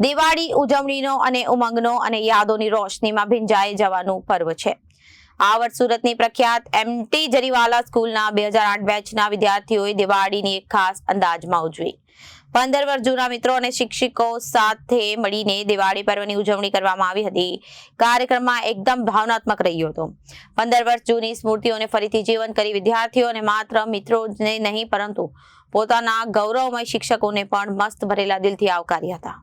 દિવાળી ઉજવણીનો અને ઉમંગનો અને યાદોની રોશનીમાં ભીંજાઈ જવાનું પર્વ છે. આ વર્ષ સુરતની પ્રખ્યાત એમટી જરીવાલા સ્કૂલના બે હજાર આઠ બેચના વિદ્યાર્થીઓએ દિવાળીની એક ખાસ અંદાજમાં ઉજવી. પંદર વર્ષ જૂના મિત્રો અને શિક્ષકો સાથે મળીને દિવાળી પર્વની ઉજવણી કરવામાં આવી હતી. કાર્યક્રમમાં એકદમ ભાવનાત્મક રહ્યો હતો. પંદર વર્ષ જૂની સ્મૃતિઓને ફરીથી જીવન કરી વિદ્યાર્થીઓને માત્ર મિત્રો નહીં, પરંતુ પોતાના ગૌરવમય શિક્ષકોને પણ મસ્ત ભરેલા દિલથી આવકાર્યા હતા.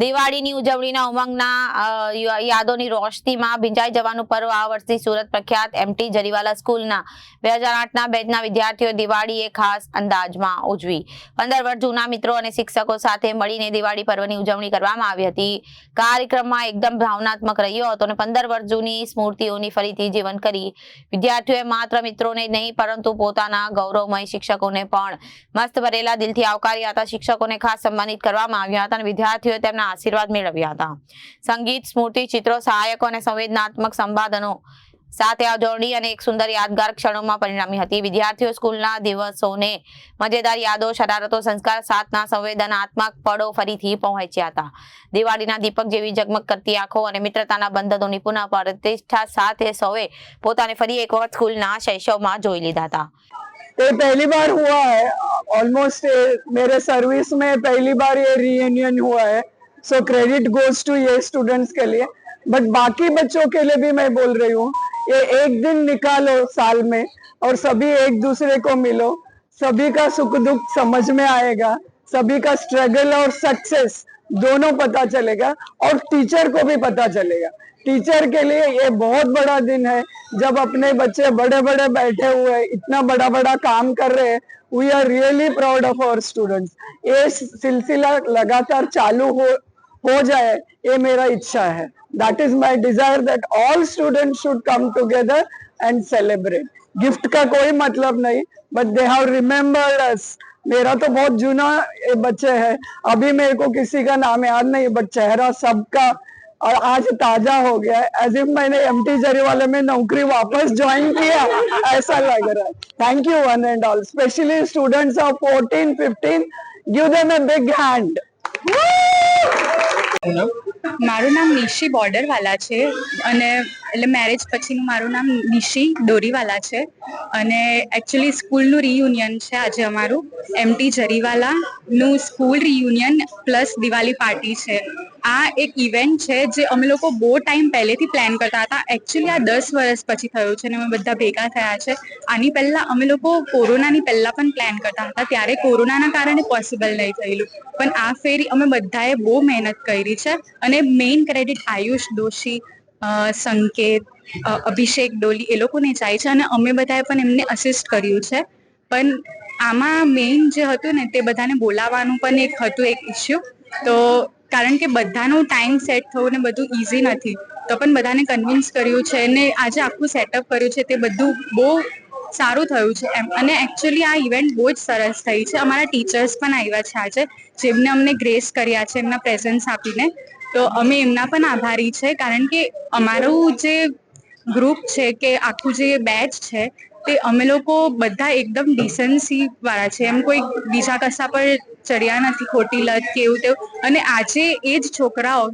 દિવાળીની ઉજવણીના ઉમંગના યાદોની રોશનીમાં ભીંજાઈ જવાનું પર્વ આ વર્ષથી સુરત પ્રખ્યાત એમટી જરીવાલા સ્કૂલના. બે હજાર આઠના બેચના વિદ્યાર્થીઓ દિવાળીએ ખાસ અંદાજમાં ઉજવી. પંદર વર્ષ જૂના મિત્રો અને શિક્ષકો સાથે મળીને દિવાળી પર્વની ઉજવણી કરવામાં આવી હતી. કાર્યક્રમમાં એકદમ ભાવનાત્મક રહ્યો હતો અને પંદર વર્ષ જૂની સ્મૃતિઓની ફરીથી જીવન કરી. વિદ્યાર્થીઓએ માત્ર મિત્રોને નહીં, પરંતુ પોતાના ગૌરવમય શિક્ષકોને પણ મસ્ત ભરેલા દિલથી આવકાર્યા હતા. શિક્ષકોને ખાસ સન્માનિત કરવામાં આવ્યા હતા અને વિદ્યાર્થીઓએ તેમના આશીર્વાદ મેળવ્યા હતા સંગીત સ્મૃતિ ચિત્રો સહાયકો અને સંવેદનાત્મક સંવાદનો સાથે આ જોડણી અને એક સુંદર યાદગાર ક્ષણોમાં પરિણમી હતી વિદ્યાર્થીઓ સ્કૂલના દિવસોને મજેદાર યાદો શરારતો સંસ્કાર સાથના સંવેદનાત્મક પળો ફરીથી પહોંચ્યા હતા દિવાળીના દીપક જેવી ઝગમગ કરતી આંખો અને મિત્રતાના બંધનોની પુનઃ પ્રતિષ્ઠા સાથે સૌએ પોતાને ફરી એક વખત સ્કૂલના શૈશવમાં જોઈ લીધા હતા ये पहली बार हुआ है ऑलमोस्ट मेरे सर्विस में पहली बार ये रीयूनियन हुआ है सो क्रेडिट गोज टू ये स्टूडेंट्स के लिए. बट बाकी बच्चों के लिए भी मैं बोल रही हूँ, ये एक दिन निकालो साल में और सभी एक दूसरे को मिलो. सभी का सुख दुख समझ में आएगा. सभी का स्ट्रगल और सक्सेस दोनों पता चलेगा और टीचर को भी पता चलेगा. टीचर के लिए ये बहुत बड़ा दिन है जब अपने बच्चे बड़े बड़े बैठे हुए हैं इतना बड़ा बड़ा काम कर रहे हैं. We are really proud of our students ये सिलसिला लगातार चालू हो हो जाए, ये मेरा इच्छा है। That is my desire that all student should come together and celebrate gift का कोई मतलब नहीं but they have remembered us मेरा तो बहुत जूना बच्चे है। अभी मेरे को किसी का नाम याद नहीं बट चेहरा सबका और आज ताज़ा हो गया एज इफ़ मैंने एम टी जरी वाले में नौकरी वापस ज्वाइन किया। ऐसा लग रहा है। Thank you one and all specially students of fourteen fifteen give them a big hand મારું નામ નિશી બોર્ડરવાલા છે અને એટલે મેરેજ પછીનું મારું નામ નિશી ડોરીવાલા છે. અને એકચ્યુઅલી સ્કૂલનું રિયુનિયન છે આજે અમારું. M T જરીવાલાનું school reunion plus Diwali party છે. આ એક ઇવેન્ટ છે જે અમે લોકો બહુ ટાઈમ પહેલેથી પ્લાન કરતા હતા. એકચ્યુઅલી આ દસ વર્ષ પછી થયું છે અને અમે બધા ભેગા થયા છે. આની પહેલાં અમે લોકો કોરોનાની પહેલાં પણ પ્લાન કરતા હતા. ત્યારે કોરોનાના કારણે પોસિબલ નહીં થયેલું. પણ આ ફેરી અમે બધાએ બહુ મહેનત કરી છે. અને મેઇન ક્રેડિટ આયુષ દોશી સંકેત અભિષેક, ડોલી એ લોકોને જાય છે અને અમે બધાએ પણ એમને અસિસ્ટ કર્યું છે. પણ આમાં મેઇન જે હતું ને તે બધાને બોલાવવાનું પણ એક હતું એક ઇસ્યુ તો કારણ કે બધાનું ટાઈમ સેટ થવું ને બધું ઇઝી નથી, તો પણ બધાને કન્વિન્સ કર્યું છે અને આજે આખું સેટઅપ કર્યું છે તે બધું બહુ સારું થયું છે. એમ, અને એકચ્યુઅલી આ ઇવેન્ટ બહુ જ સરસ થઈ છે. અમારા ટીચર્સ પણ આવ્યા છે આજે, જેમને અમને ગ્રેસ કર્યા છે એમના પ્રેઝન્સ આપીને. તો અમે એમના પણ આભારી છે, કારણ કે અમારું જે ગ્રુપ છે કે આખું જે બેચ છે, તે અમે લોકો બધા એકદમ ડિસન્સી વાળા છે. એમ કોઈ બીજા કશા પર ચડ્યા નથી, ખોટી લત કે એવું તેવું. અને આજે એ જ છોકરાઓ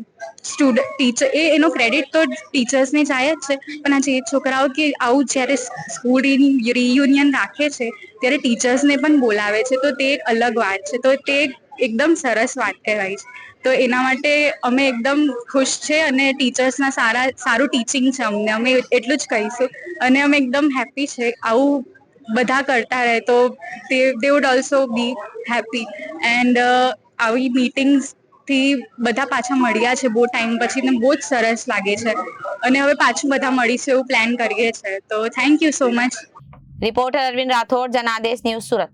સ્ટુડન્ટ ટીચર એ એનો ક્રેડિટ તો ટીચર્સને જાય જ છે. પણ આજે એ છોકરાઓ કે આવું જ્યારે સ્કૂલ રિયુનિયન રાખે છે, ત્યારે ટીચર્સને પણ બોલાવે છે. તો તે એક અલગ વાત છે. તો તે એકદમ સરસ વાત કહેવાય છે. તો એના માટે અમે એકદમ ખુશ છે અને ટીચર્સના સારા, સારું ટીચિંગ છે અમને. અમે એટલું જ કહીશું. અને અમે એકદમ હેપી છે. આવું બધા કરતા રહે તો they would also be happy and આવી મીટિંગ્સથી બધા પાછા મળ્યા છે બહુ ટાઈમ પછી ને બહુ જ સરસ લાગે છે. અને હવે પાછું બધા મળીશું એવું પ્લાન કરીએ છે. તો thank you so much reporter Arvind Rathod Janadesh news Surat